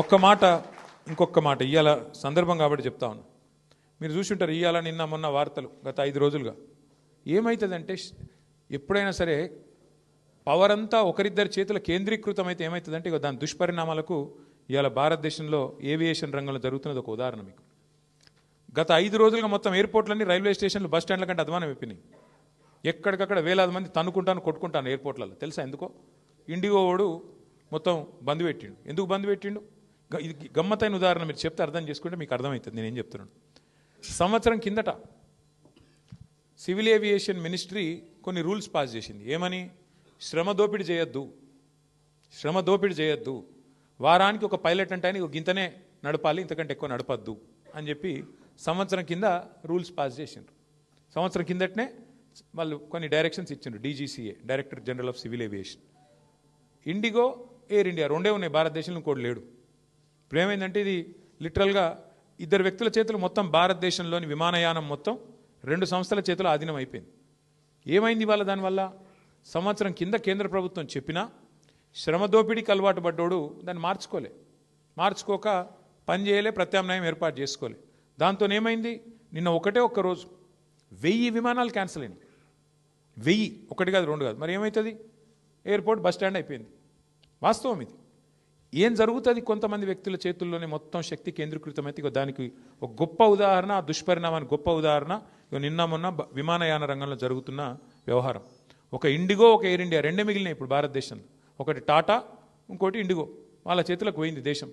ఒక్క మాట ఇంకొక మాట ఇవాళ సందర్భం కాబట్టి చెప్తా ఉన్నా. మీరు చూసుంటారు ఇవాళ నిన్న మొన్న వార్తలు గత ఐదు రోజులుగా. ఏమవుతుందంటే ఎప్పుడైనా సరే పవర్ అంతా ఒకరిద్దరి చేతుల కేంద్రీకృతం అయితే ఏమవుతుందంటే ఇక దాని దుష్పరిణామాలకు ఇవాళ భారతదేశంలో ఏవియేషన్ రంగంలో జరుగుతున్నది ఒక ఉదాహరణ మీకు. గత ఐదు రోజులుగా మొత్తం ఎయిర్పోర్ట్లన్నీ రైల్వే స్టేషన్లు బస్ స్టాండ్ల కంటే అధ్వానం అయిపోయినాయి. ఎక్కడికక్కడ వేలాది మంది తన్నుకుంటాను కొట్టుకుంటాను ఎయిర్పోర్ట్లలో తెలుసా ఎందుకో? ఇండిగో వాడు మొత్తం బంద్ పెట్టిండు. ఎందుకు బంద్ పెట్టిండు? ఇది గమ్మతైన ఉదాహరణ మీరు చెప్తే అర్థం చేసుకుంటే మీకు అర్థమవుతుంది. నేనేం చెప్తున్నాను? సంవత్సరం కిందట సివిల్ ఏవియేషన్ మినిస్ట్రీ కొన్ని రూల్స్ పాస్ చేసింది. ఏమని? శ్రమ దోపిడీ చేయొద్దు. శ్రమ దోపిడీ చేయొద్దు. వారానికి ఒక పైలట్ అంటే ఆయన గింతనే నడపాలి ఇంతకంటే ఎక్కువ నడపద్దు అని చెప్పి సంవత్సరం కింద రూల్స్ పాస్ చేసిండ్రు. సంవత్సరం కిందటనే వాళ్ళు కొన్ని డైరెక్షన్స్ ఇచ్చిండ్రు DGCA director general of civil aviation. IndiGo air India రెండే ఉన్నాయి. భారతదేశంలో ఇంకోటి లేడు. ఇప్పుడు ఏమైందంటే ఇది లిటరల్గా ఇద్దరు వ్యక్తుల చేతులు మొత్తం భారతదేశంలోని విమానయానం మొత్తం రెండు సంస్థల చేతులు ఆధీనం అయిపోయింది. ఏమైంది ఇవాళ దానివల్ల? సంవత్సరం కింద కేంద్ర ప్రభుత్వం చెప్పినా శ్రమ దోపిడీకి అలవాటు పడ్డోడు దాన్ని మార్చుకోలే. మార్చుకోక పని చేయలే ప్రత్యామ్నాయం ఏర్పాటు చేసుకోలే. దాంతో ఏమైంది? నిన్న ఒకటే ఒక్క రోజు వెయ్యి విమానాలు క్యాన్సిల్ అయినాయి. వెయ్యి. ఒకటి కాదు రెండు కాదు. మరి ఏమవుతుంది ఎయిర్పోర్ట్ బస్ స్టాండ్ అయిపోయింది. వాస్తవం ఇది. ఏం జరుగుతుంది కొంతమంది వ్యక్తుల చేతుల్లోనే మొత్తం శక్తి కేంద్రీకృతమైతే ఇగో దానికి ఒక గొప్ప ఉదాహరణ ఆ దుష్పరిణామానికి గొప్ప ఉదాహరణ. నిన్న మొన్న విమానయాన రంగంలో జరుగుతున్న వ్యవహారం. ఒక ఇండిగో ఒక ఎయిర్ ఇండియా రెండే మిగిలినాయి ఇప్పుడు భారతదేశంలో. ఒకటి టాటా ఇంకోటి ఇండిగో. వాళ్ళ చేతులకు పోయింది దేశం.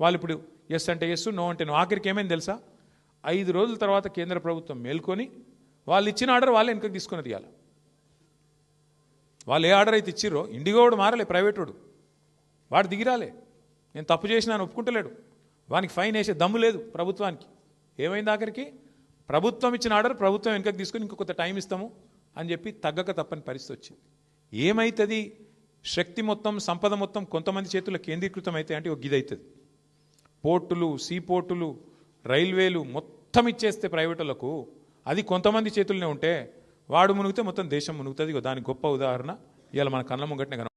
వాళ్ళు ఇప్పుడు ఎస్ అంటే ఎస్ నో అంటే నో. ఆఖరికి ఏమైంది తెలుసా? ఐదు రోజుల తర్వాత కేంద్ర ప్రభుత్వం మేల్కొని వాళ్ళు ఇచ్చిన ఆర్డర్ వాళ్ళే వెనకకి తీసుకున్నది తీయాలి వాళ్ళు ఏ ఆర్డర్ అయితే ఇచ్చిర్రో ఇండిగో వాడు మారలే ప్రైవేట్ వాడు వాడు దిగిరాలే. నేను తప్పు చేసినా ఒప్పుకుంటలేడు. వానికి ఫైన్ వేసే దమ్ము లేదు ప్రభుత్వానికి. ఏమైంది ఆఖరికి? ప్రభుత్వం ఇచ్చిన ఆర్డర్ ప్రభుత్వం వెనుకకు తీసుకుని ఇంకొక టైం ఇస్తాము అని చెప్పి తగ్గక తప్పని పరిస్థితి వచ్చింది. ఏమవుతుంది శక్తి మొత్తం సంపద మొత్తం కొంతమంది చేతుల్లో కేంద్రీకృతం అయితే అంటే ఒక గిదవుతుంది పోర్టులు సీ పోర్టులు రైల్వేలు మొత్తం ఇచ్చేస్తే ప్రైవేటులకు అది కొంతమంది చేతుల్లోనే ఉంటే వాడు మునిగితే మొత్తం దేశం మునుగుతుంది. దాని గొప్ప ఉదాహరణ ఇవాళ మన కళ్ళ ముంగట్నే కన